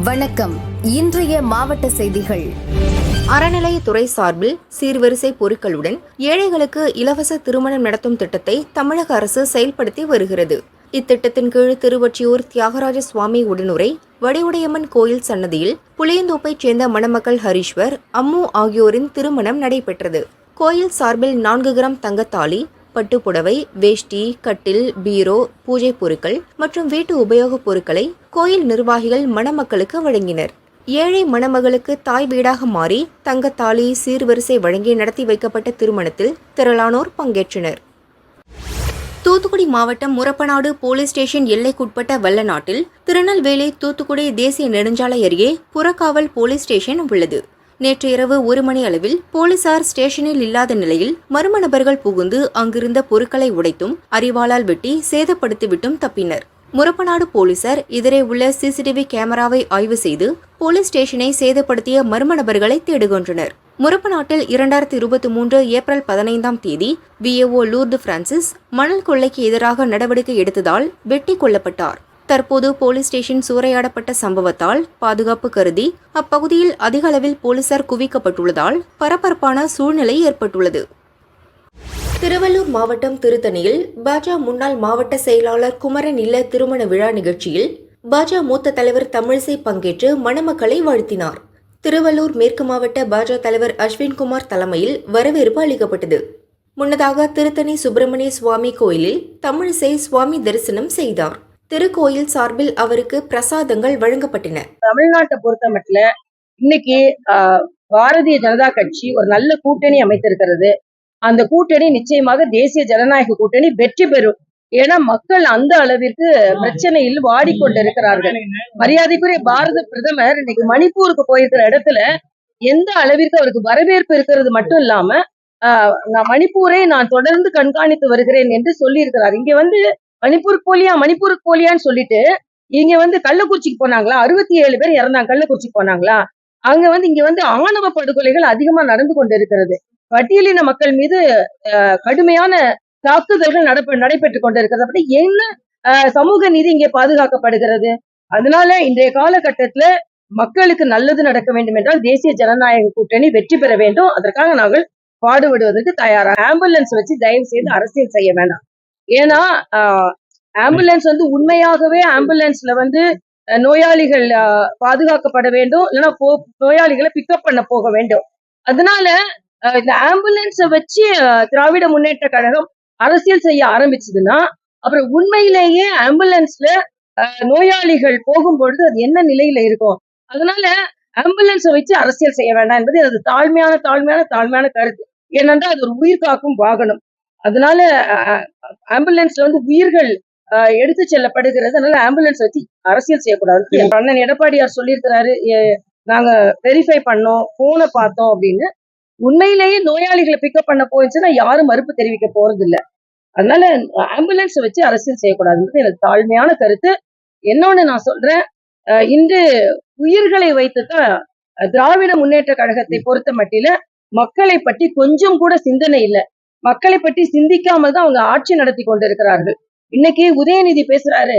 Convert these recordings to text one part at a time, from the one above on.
வணக்கம். இன்றைய மாவட்ட செய்திகள். அறநிலையத்துறை சார்பில் சீர்வரிசை பொருட்களுடன் ஏழைகளுக்கு இலவச திருமணம் நடத்தும் திட்டத்தை தமிழக அரசு செயல்படுத்தி வருகிறது. இத்திட்டத்தின் கீழ் திருவொற்றியூர் தியாகராஜ சுவாமி உடனுரை வடிவுடையம்மன் கோயில் சன்னதியில் புளியந்தோப்பைச் சேர்ந்த மணமக்கள் ஹரீஸ்வர் அம்மு ஆகியோரின் திருமணம் நடைபெற்றது. கோயில் சார்பில் நான்கு கிராம் தங்கத்தாலி பட்டுப்புடவை வேஷ்டி கட்டில் பீரோ பூஜை பொருட்கள் மற்றும் வீட்டு உபயோகப் பொருட்களை கோயில் நிர்வாகிகள் மணமக்களுக்கு வழங்கினர். ஏழை மணமகளுக்கு தாய் வீடாக மாறி தங்கத்தாலி சீர்வரிசை வழங்கி நடத்தி வைக்கப்பட்ட திருமணத்தில் திரளானோர் பங்கேற்றனர். தூத்துக்குடி மாவட்டம் முரப்பநாடு போலீஸ் ஸ்டேஷன் எல்லைக்குட்பட்ட வல்லநாட்டில் திருநெல்வேலி தூத்துக்குடி தேசிய நெடுஞ்சாலை அருகே புறக்காவல் போலீஸ் ஸ்டேஷன் உள்ளது. நேற்று இரவு ஒரு மணி அளவில் போலீசார் ஸ்டேஷனில் இல்லாத நிலையில் மர்ம நபர்கள் புகுந்து அங்கிருந்த பொருட்களை உடைத்தும் அறிவாளால் வெட்டி சேதப்படுத்திவிட்டும் தப்பினர். முரப்பநாடு போலீசார் இதரே உள்ள சிசிடிவி கேமராவை ஆய்வு செய்து போலீஸ் ஸ்டேஷனை சேதப்படுத்திய மர்ம நபர்களை தேடுகின்றனர். முரப்பநாட்டில் இரண்டாயிரத்தி இருபத்தி மூன்று ஏப்ரல் பதினைந்தாம் தேதி விஏஓ லூர்து பிரான்சிஸ் மணல் கொள்ளைக்கு எதிராக நடவடிக்கை எடுத்ததால் வெட்டி கொல்லப்பட்டார். தற்போது போலீஸ் ஸ்டேஷன் சூறையாடப்பட்ட சம்பவத்தால் பாதுகாப்பு கருதி அப்பகுதியில் அதிக அளவில் போலீசார் குவிக்கப்பட்டுள்ளதால் பரபரப்பான சூழ்நிலை ஏற்பட்டுள்ளது. திருவள்ளூர் மாவட்டம் திருத்தணியில் பாஜக முன்னாள் மாவட்ட செயலாளர் குமரன் இல்ல திருமண விழா நிகழ்ச்சியில் பாஜக மூத்த தலைவர் தமிழிசை பங்கேற்று மணமக்களை வாழ்த்தினார். திருவள்ளூர் மேற்கு மாவட்ட பாஜக தலைவர் அஸ்வின்குமார் தலைமையில் வரவேற்பு அளிக்கப்பட்டது. முன்னதாக திருத்தணி சுப்பிரமணிய சுவாமி கோயிலில் தமிழிசை சுவாமி தரிசனம் செய்தார். திருக்கோயில் சார்பில் அவருக்கு பிரசாதங்கள் வழங்கப்பட்டன. தமிழ்நாட்டை பொறுத்த மட்டும் இன்னைக்கு ஆஹ், பாரதிய ஜனதா கட்சி ஒரு நல்ல கூட்டணி அமைத்திருக்கிறது. அந்த கூட்டணி நிச்சயமாக தேசிய ஜனநாயக கூட்டணி வெற்றி பெறும். ஏன்னா மக்கள் அந்த அளவிற்கு பிரச்சனையில் வாடிக்கொண்டிருக்கிறார்கள். மரியாதைக்குரிய பாரத பிரதமர் இன்னைக்கு மணிப்பூருக்கு போயிருக்கிற இடத்துல எந்த அளவிற்கு அவருக்கு வரவேற்பு இருக்கிறது மட்டும் இல்லாம ஆஹ், நான் மணிப்பூரை நான் தொடர்ந்து கண்காணித்து வருகிறேன் என்று சொல்லியிருக்கிறார். இங்க வந்து மணிப்பூருக்கு போலியா மணிப்பூருக்கு போலியான்னு சொல்லிட்டு இங்க வந்து கள்ளக்குறிச்சிக்கு போனாங்களா? அறுபத்தி ஏழு பேர் இறந்தாங்க கள்ளக்குறிச்சிக்கு போனாங்களா? அங்க வந்து இங்க வந்து ஆணவ படுகொலைகள் அதிகமா நடந்து கொண்டு இருக்கிறது பட்டியலின மக்கள் மீது அஹ், கடுமையான தாக்குதல்கள் நடப்ப நடைபெற்றுக் கொண்டிருக்கிறது. அப்படி என்ன சமூக நீதி இங்கே பாதுகாக்கப்படுகிறது? அதனால இன்றைய காலகட்டத்துல மக்களுக்கு நல்லது நடக்க வேண்டும் என்றால் தேசிய ஜனநாயக கூட்டணி வெற்றி பெற வேண்டும். அதற்காக நாங்கள் பாடுபடுவதற்கு தயாராக ஆம்புலன்ஸ் வச்சு தயவு செய்து அரசியல் செய்ய வேண்டாம் ஏன்னா ஆம்புலன்ஸ் வந்து உண்மையாகவே ஆம்புலன்ஸ்ல வந்து நோயாளிகள் பாதுகாக்கப்பட வேண்டும். இல்லைன்னா போ- நோயாளிகளை பிக்கப் பண்ண போக வேண்டும். அதனால இந்த ஆம்புலன்ஸை வச்சு திராவிட முன்னேற்ற கழகம் அரசியல் செய்ய ஆரம்பிச்சதுன்னா அப்புறம் உண்மையிலேயே ஆம்புலன்ஸ்ல நோயாளிகள் போகும்பொழுது அது என்ன நிலையில இருக்கும்? அதனால ஆம்புலன்ஸை வச்சு அரசியல் செய்ய வேண்டாம் என்பது அது தாழ்மையான தாழ்மையான தாழ்மையான கருத்து. ஏனென்றால் அது ஒரு உயிர் காக்கும் வாகனம். அதனால ஆம்புலன்ஸ்ல வந்து உயிர்கள் எடுத்து செல்லப்படுகிறது. அதனால ஆம்புலன்ஸ் வச்சு அரசியல் செய்யக்கூடாது அண்ணன் எடப்பாடியார் சொல்லியிருக்கிறாரு. நாங்க வெரிஃபை பண்ணோம் போனை பார்த்தோம் அப்படின்னு. உண்மையிலேயே நோயாளிகளை பிக்கப் பண்ண போயிடுச்சுன்னா யாரும் மறுப்பு தெரிவிக்க போறது இல்ல அதனால ஆம்புலன்ஸ் வச்சு அரசியல் செய்யக்கூடாதுன்றது எனக்கு தாழ்மையான கருத்து. இன்னொன்னு நான் சொல்றேன் இன்று உயிர்களை வைத்துதான் திராவிட முன்னேற்ற கழகத்தை பொறுத்த மட்டில மக்களை பற்றி கொஞ்சம் கூட சிந்தனை இல்லை. மக்களை பற்றி சிந்திக்காமல் தான் அவங்க ஆட்சி நடத்தி கொண்டிருக்கிறார்கள். இன்னைக்கு உதயநிதி பேசுறாரு.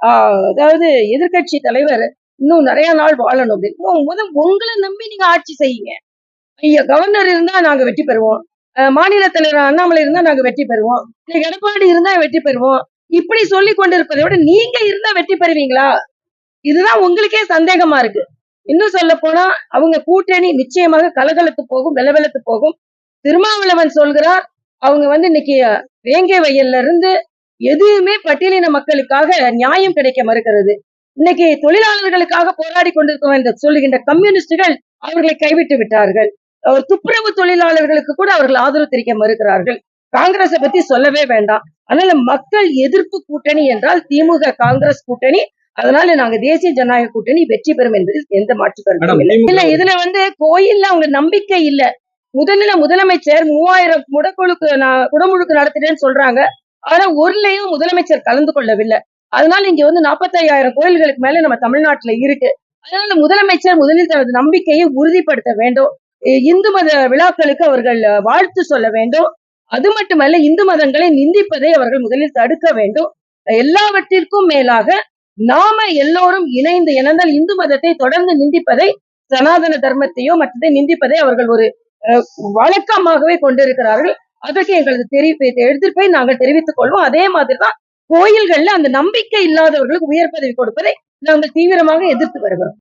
ஆஹ் அதாவது எதிர்கட்சி தலைவர் இன்னும் நிறைய நாள் வாழணும் அப்படின்னு. முதல் உங்களை நம்பி நீங்க ஆட்சி செய்யுங்க. ஐயா கவர்னர் இருந்தா நாங்க வெற்றி பெறுவோம். அஹ் மாநில தலைவர் அண்ணாமலை இருந்தா நாங்க வெற்றி பெறுவோம். எடப்பாடி இருந்தா வெற்றி பெறுவோம். இப்படி சொல்லி கொண்டிருப்பதை விட நீங்க இருந்தா வெற்றி பெறுவீங்களா? இதுதான் உங்களுக்கே சந்தேகமா இருக்கு. இன்னும் சொல்ல போனா அவங்க கூட்டணி நிச்சயமாக கலகலத்து போகும் வெலவெலத்து போகும். திருமாவளவன் சொல்கிறார் அவங்க வந்து இன்னைக்கு வேங்கை வயல்ல இருந்து எதுவுமே பட்டியலின மக்களுக்காக நியாயம் கிடைக்க மறுக்கிறது. இன்னைக்கு தொழிலாளர்களுக்காக போராடி கொண்டிருக்கிறோம் என்று சொல்லுகின்ற கம்யூனிஸ்டுகள் அவர்களை கைவிட்டு விட்டார்கள். ஒரு துப்புரவு தொழிலாளர்களுக்கு கூட அவர்கள் ஆதரவு தெரிவிக்க மறுக்கிறார்கள். காங்கிரஸை பத்தி சொல்லவே வேண்டாம். அதனால மக்கள் எதிர்ப்பு கூட்டணி என்றால் திமுக காங்கிரஸ் கூட்டணி. அதனால நாங்க தேசிய ஜனநாயக கூட்டணி வெற்றி பெறும் என்பதில் எந்த மாற்று கருத்தும் இல்லை. இல்ல இதுல வந்து கோயில்ல அவங்க நம்பிக்கை இல்ல. முதல்ல முதலமைச்சர் மூவாயிரம் முடக்குழுக்கு நான் குடமுழுக்கு நடத்தினேன்னு சொல்றாங்க. ஆனா ஒருலையும் முதலமைச்சர் கலந்து கொள்ளவில்லை. அதனால இங்க வந்து நாற்பத்தையாயிரம் கோயில்களுக்கு மேல நம்ம தமிழ்நாட்டுல இருக்கு. அதனால முதலமைச்சர் முதலில் தனது நம்பிக்கையை உறுதிப்படுத்த வேண்டும். இந்து மத விழாக்களுக்கு அவர்கள் வாழ்த்து சொல்ல வேண்டும். அது மட்டுமல்ல இந்து மதங்களை நிந்திப்பதை அவர்கள் முதலில் தடுக்க வேண்டும். எல்லாவற்றிற்கும் மேலாக நாம எல்லோரும் இணைந்து இணைந்தால் இந்து மதத்தை தொடர்ந்து நிந்திப்பதை சனாதன தர்மத்தையோ மற்றதை நிந்திப்பதை அவர்கள் ஒரு வழக்கமாகவே கொண்டிருக்கிறார்கள். அதற்கு எங்களது தெரிவிப்பை எடுத்துட்டு போய் நாங்கள் தெரிவித்துக் கொள்வோம். அதே மாதிரிதான் கோயில்கள்ல அந்த நம்பிக்கை இல்லாதவர்களுக்கு உயர் பதவி கொடுப்பதை நாங்கள் தீவிரமாக எதிர்த்து வருகிறோம்.